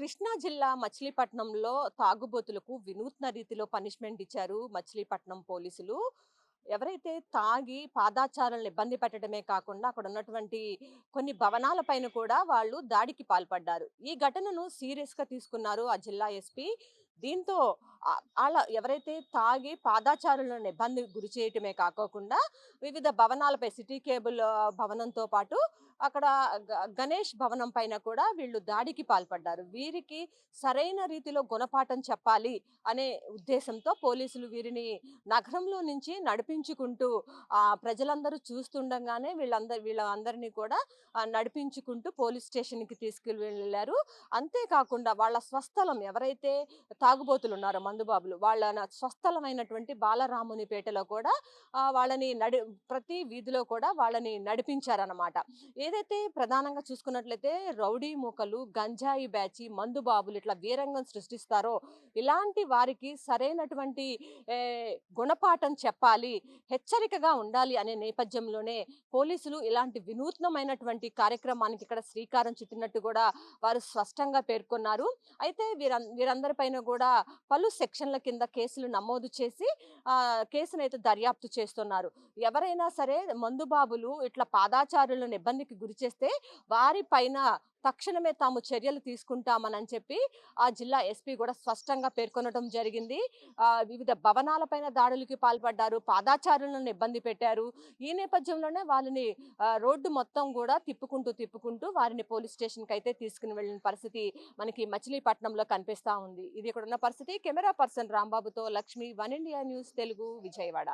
కృష్ణా జిల్లా మచిలీపట్నంలో తాగుబోతులకు వినూత్న రీతిలో పనిష్మెంట్ ఇచ్చారు మచిలీపట్నం పోలీసులు. ఎవరైతే తాగి పాదాచారాలను ఇబ్బంది పెట్టడమే కాకుండా అక్కడ ఉన్నటువంటి కొన్ని భవనాల పైన కూడా వాళ్ళు దాడికి పాల్పడ్డారు. ఈ ఘటనను సీరియస్గా తీసుకున్నారు ఆ జిల్లా ఎస్పీ దీంతో అలా ఎవరైతే తాగి పాదాచారులను ఇబ్బంది గురి చేయటమే కాకోకుండా వివిధ భవనాలపై సిటీ కేబుల్ భవనంతో పాటు అక్కడ గ- గణేష్ భవనం పైన కూడా వీళ్ళు దాడికి పాల్పడ్డారు. వీరికి సరైన రీతిలో గుణపాఠం చెప్పాలి అనే ఉద్దేశంతో పోలీసులు వీరిని నగరంలో నుంచి నడిపించుకుంటూ ఆ ప్రజలందరూ చూస్తుండగానే వీళ్ళందరి వీళ్ళందరినీ కూడా నడిపించుకుంటూ పోలీస్ స్టేషన్కి తీసుకెళ్ళి వెళ్ళారు. అంతేకాకుండా వాళ్ళ స్వస్థలం ఎవరైతే తాగుబోతులు ఉన్నారు మందుబాబులు. వాళ్ళ స్వస్థలమైనటువంటి బాలరాముని పేటలో కూడా వాళ్ళని నడి ప్రతి వీధిలో కూడా వాళ్ళని నడిపించారన్నమాట. ఏదైతే ప్రధానంగా చూసుకున్నట్లయితే రౌడీ మూకలు గంజాయి బ్యాచి మందుబాబులు ఇట్లా వీరంగం సృష్టిస్తారో ఇలాంటి వారికి సరైనటువంటి గుణపాఠం చెప్పాలి హెచ్చరికగా ఉండాలి అనే నేపథ్యంలోనే పోలీసులు ఇలాంటి వినూత్నమైనటువంటి కార్యక్రమానికి ఇక్కడ శ్రీకారం చుట్టినట్టు కూడా వారు స్పష్టంగా పేర్కొన్నారు. అయితే వీరందరి వీరందరిపైన కూడా పలు సెక్షన్ల కింద కేసులు నమోదు చేసి ఆ కేసును అయితే దర్యాప్తు చేస్తున్నారు. ఎవరైనా సరే మందుబాబులు ఇట్లా పాదాచారులను ఇబ్బందికి గురి చేస్తే వారి పైన తక్షణమే తాము చర్యలు తీసుకుంటామని చెప్పి ఆ జిల్లా ఎస్పీ కూడా స్పష్టంగా పేర్కొనడం జరిగింది. వివిధ భవనాలపైన దాడులకి పాల్పడ్డారు పాదాచారులను ఇబ్బంది పెట్టారు. ఈ నేపథ్యంలోనే వాళ్ళని రోడ్డు మొత్తం కూడా తిప్పుకుంటూ తిప్పుకుంటూ వారిని పోలీస్ స్టేషన్కి అయితే తీసుకుని వెళ్ళిన పరిస్థితి మనకి మచిలీపట్నంలో కనిపిస్తా ఉంది. ఇది ఇక్కడ ఉన్న పరిస్థితి. Camera person రాంబాబుతో Lakshmi. One India news Telugu Vijayawada.